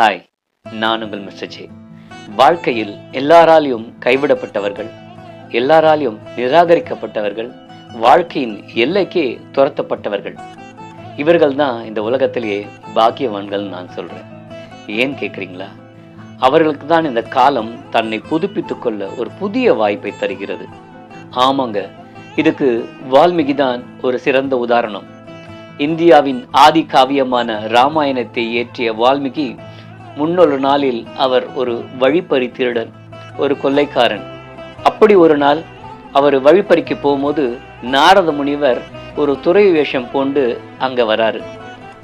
Hi நான் உங்கள் mister J வாழ்க்கையில் எல்லாராலையும் கைவிடப்பட்டவர்கள் எல்லாராலையும் நிராகரிக்கப்பட்டவர்கள் வாழ்க்கையின் எல்லைக்கே துரத்தப்பட்டவர்கள். இவர்கள் தான் இந்த உலகத்திலேயே பாக்கியவான்கள் நான் சொல்கிறேன் ஏன் கேட்குறீங்களா அவர்களுக்கு தான் இந்த காலம் தன்னை புதுப்பித்து கொள்ள ஒரு புதிய வாய்ப்பை தருகிறது. ஆமாங்க இதுக்கு வால்மீகி தான் ஒரு சிறந்த உதாரணம். இந்தியாவின் ஆதி காவியமான ராமாயணத்தை இயற்றிய வால்மீகி முன்னொரு நாளில் அவர் ஒரு வழிப்பறி திருடன் ஒரு கொள்ளைக்காரன். அப்படி ஒரு நாள் அவர் வழிப்பறிக்கு போகும்போது நாரத முனிவர் ஒரு துறை வேஷம் பூண்டு அங்கே வராரு.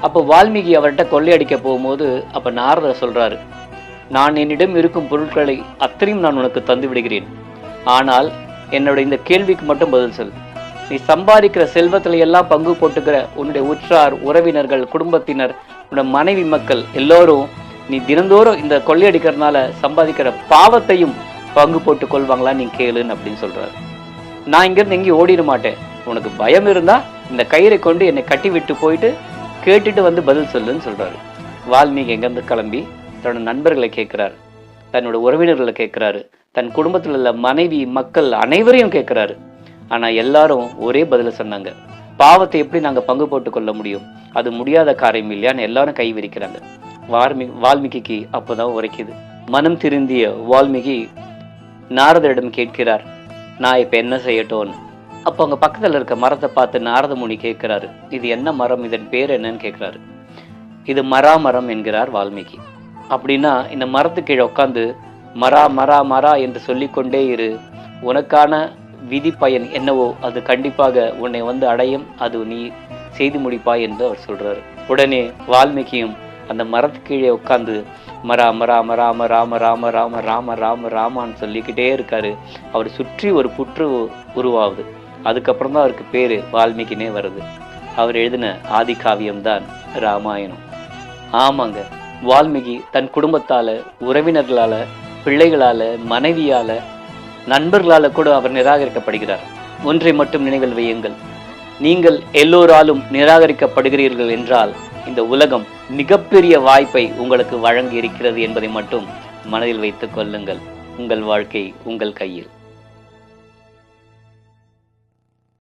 அப்போ வால்மீகி அவர்கிட்ட கொள்ளையடிக்க போகும்போது அப்போ நாரதர் சொல்கிறாரு நான் என்னிடம் இருக்கும் பொருட்களை அத்தனையும் நான் உனக்கு தந்து விடுகிறேன். ஆனால் என்னோட இந்த கேள்விக்கு மட்டும் பதில் சொல். நீ சம்பாதிக்கிற செல்வத்துல எல்லாம் பங்கு போட்டுக்கிற உன்னுடைய உற்றார் உறவினர்கள் குடும்பத்தினர் உன்னோட மனைவி மக்கள் எல்லோரும் நீ தினந்தோறும் இந்த கொள்ளையடிக்கிறதுனால சம்பாதிக்கிற பாவத்தையும் பங்கு போட்டு கொள்வாங்களா நீ கேளுன்னு அப்படின்னு சொல்றாரு. நான் இங்கிருந்து எங்கேயும் ஓடிட மாட்டேன். உனக்கு பயம் இருந்தா இந்த கயிறை கொண்டு என்னை கட்டி விட்டு போயிட்டு கேட்டுட்டு வந்து பதில் சொல்லுன்னு சொல்றாரு. வால்மீகி எங்கேருந்து கிளம்பி தன்னோட நண்பர்களை கேட்கிறாரு. தன்னோட உறவினர்களை கேட்கிறாரு. தன் குடும்பத்தில் உள்ள மனைவி மக்கள் அனைவரையும் கேட்கிறாரு. ஆனா எல்லாரும் ஒரே பதில சொன்னாங்க. பாவத்தை எப்படி நாங்க பங்கு போட்டு கொள்ள முடியும்? அது முடியாத காரியம் இல்லையான்னு எல்லாரும் கை விரிக்கிறாங்க. வால்மீ வால்மீகிக்கு அப்போதான் உரைக்குது. மனம் திருந்திய வால்மீகி நாரதரிடம் கேட்கிறார் நான் இப்போ என்ன செய்யட்டும்னு அப்போ அங்கே பக்கத்தில் இருக்க மரத்தை பார்த்து நாரதமுனி கேட்குறாரு இது என்ன மரம்? இதன் பேர் என்னன்னு கேட்குறாரு. இது மரா மரம் என்கிறார் வால்மீகி. அப்படின்னா இந்த மரத்து கீழே உட்காந்து மரா மரா மரா என்று சொல்லிக்கொண்டே இரு. உனக்கான விதி பயன் என்னவோ அது கண்டிப்பாக உன்னை வந்து அடையும். அது நீ செய்து முடிப்பாய் என்று அவர் சொல்றாரு. உடனே வால்மீகியும் அந்த மரத்து கீழே உட்கார்ந்து மராம ராம ராம ராம ராம ராம ராம ராம ராமான்னு சொல்லிக்கிட்டே இருக்காரு. அவர் சுற்றி ஒரு புற்று உருவாகுது. அதுக்கப்புறம் தான் அவருக்கு பேரு வால்மீகினே வருது. அவர் எழுதின ஆதி காவியம்தான் ராமாயணம். ஆமாங்க. வால்மீகி தன் குடும்பத்தால உறவினர்களால பிள்ளைகளால மனைவியால நண்பர்களால கூட அவர் நிராகரிக்கப்படுகிறார். ஒன்றை மட்டும் நினைவில் வையுங்கள். நீங்கள் எல்லோராலும் நிராகரிக்கப்படுகிறீர்கள் என்றால் இந்த உலகம் மிகப்பெரிய வாய்ப்பை உங்களுக்கு வழங்கி இருக்கிறது என்பதை மட்டும் மனதில் வைத்துக் கொள்ளுங்கள். உங்கள் வாழ்க்கை உங்கள் கையில்.